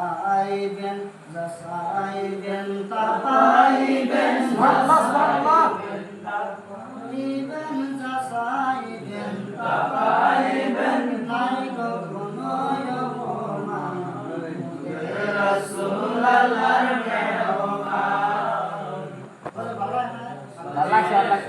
তাইবেন তাইবেন তাইবেন আল্লাহ সুবহানাল্লাহ তাইবেন তাইবেন তাইবেন নাই কখনো অপমান। রাসূল আল্লাহর মেহমান। আল্লাহ আল্লাহ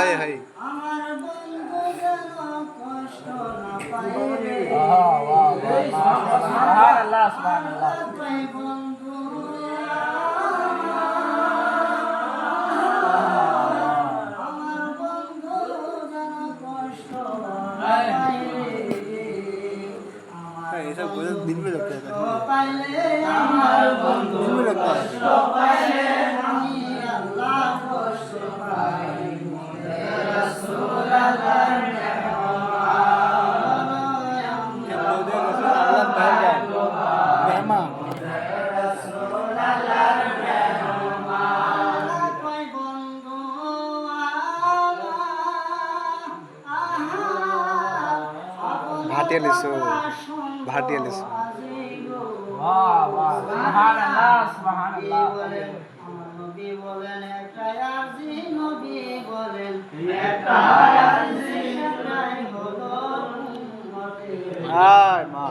হাই হাই আমার বন্ধু যেন কষ্ট না পায় রে বাহ বাহ সুবহানাল্লাহ সুবহানাল্লাহ दिन में लगता है दिन में लगता है ভাটিয়া লিচু ভাটিয়া লিচু। আয় মা